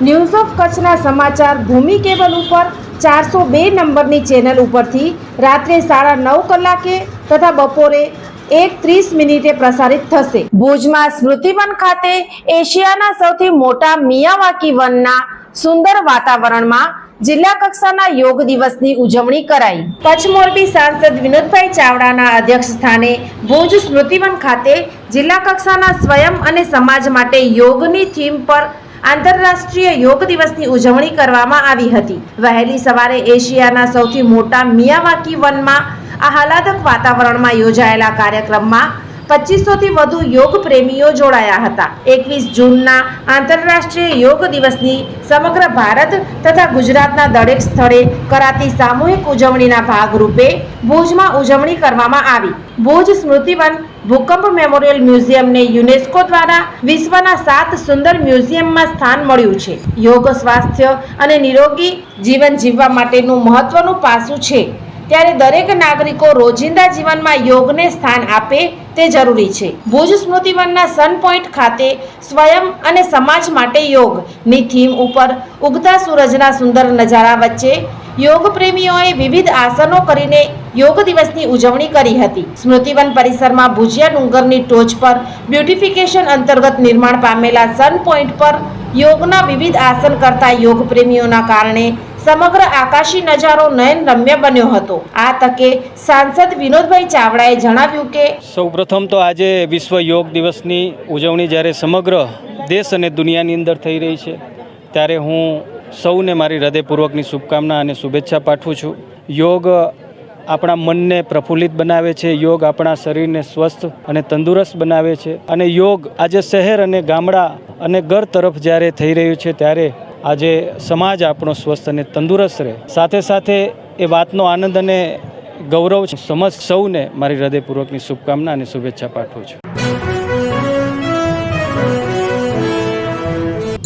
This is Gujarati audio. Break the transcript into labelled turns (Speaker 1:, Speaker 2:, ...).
Speaker 1: news of કચ્છના સમાચાર ભૂમિ કેબલ ઉપર ચારસો બે નંબરની ચેનલ ઉપરથી રાત્રે સાડા નવ કલાકે તથા બપોરે એક ત્રીસ મિનિટે પ્રસારિત થશે. ભુજમાં સ્મૃતિવન ખાતે એશિયાના સૌથી મોટા મિયાવાકી વનના સુંદર વાતાવરણમાં જિલ્લા કક્ષાના યોગ દિવસની ઉજવણી કરાઈ. કચ્છ મોરબી સાંસદ વિનોદભાઈ ચાવડાના અધ્યક્ષ સ્થાને ભુજ સ્મૃતિવન ખાતે જિલ્લા કક્ષાના સ્વયં અને સમાજ માટે યોગની થીમ પર આંતરરાષ્ટ્રીય યોગ દિવસની ઉજવણી કરવામાં આવી હતી. વહેલી સવારે એશિયાના સૌથી મોટા મિયાવાકી વનમાં આહલાદક વાતાવરણમાં યોજાયેલા કાર્યક્રમમાં પચીસોથી વધુ યોગ પ્રેમીઓ જોડાયા હતા. એકવીસ જૂનના આંતરરાષ્ટ્રીય યોગ દિવસની સમગ્ર ભારત તથા ગુજરાતના દરેક સ્થળે કરાતી સામૂહિક ઉજવણીના ભાગરૂપે ભુજમાં ઉજવણી કરવામાં આવી. ભુજ સ્મૃતિવન ભૂકંપ મેમોરિયલ મ્યુઝિયમને યુનેસ્કો દ્વારા વિશ્વના સાત સુંદર મ્યુઝિયમમાં સ્થાન મળ્યું છે. યોગ સ્વાસ્થ્ય અને નિરોગી જીવન જીવવા માટેનું મહત્વનું પાસું છે. ત્યારે દરેક નાગરિકો રોજિંદા જીવનમાં યોગને સ્થાન આપે તે જરૂરી છે. ભુજ સ્મૃતિવનના સન પોઈન્ટ ખાતે સ્વયં અને સમાજ માટે યોગ, ની થીમ ઉપર ઉગતા સૂરજના સુંદર નજારા વચ્ચે યોગ પ્રેમીઓએ વિવિધ આસનો કરીને યોગ દિવસની ઉજવણી કરી હતી. સ્મૃતિવન પરિસરમાં ભુજિયા ડુંગરની ટોચ પર બ્યુટિફિકેશન અંતર્ગત નિર્માણ પામેલા સન પોઈન્ટ પર યોગના વિવિધ આસન કરતા યોગ પ્રેમીઓના કારણે સમગ્ર આકાશી નજારો નયન રમ્ય બન્યો હતો. આ તકે સાંસદ વિનોદભાઈ ચાવડાએ જણાવ્યું કે
Speaker 2: સૌપ્રથમ તો આજે વિશ્વ યોગ દિવસની ઉજવણી જ્યારે સમગ્ર દેશ અને દુનિયાની અંદર થઈ રહી છે, ત્યારે હું સૌને મારી હૃદયપૂર્વકની શુભકામના અને શુભેચ્છા પાઠવું છું. યોગ આપણા મનને પ્રફુલ્લિત બનાવે છે, યોગ આપણા શરીરને સ્વસ્થ અને તંદુરસ્ત બનાવે છે અને યોગ આજે શહેર અને ગામડા અને ઘર તરફ જ્યારે થઈ રહ્યું છે, ત્યારે આજે સમાજ આપણો સ્વસ્થ અને તંદુરસ્ત રહે. સાથે સાથે એ વાતનો આનંદ અને ગૌરવ સમજ સૌને મારી હૃદયપૂર્વકની શુભકામના અને શુભેચ્છા પાઠવું છું.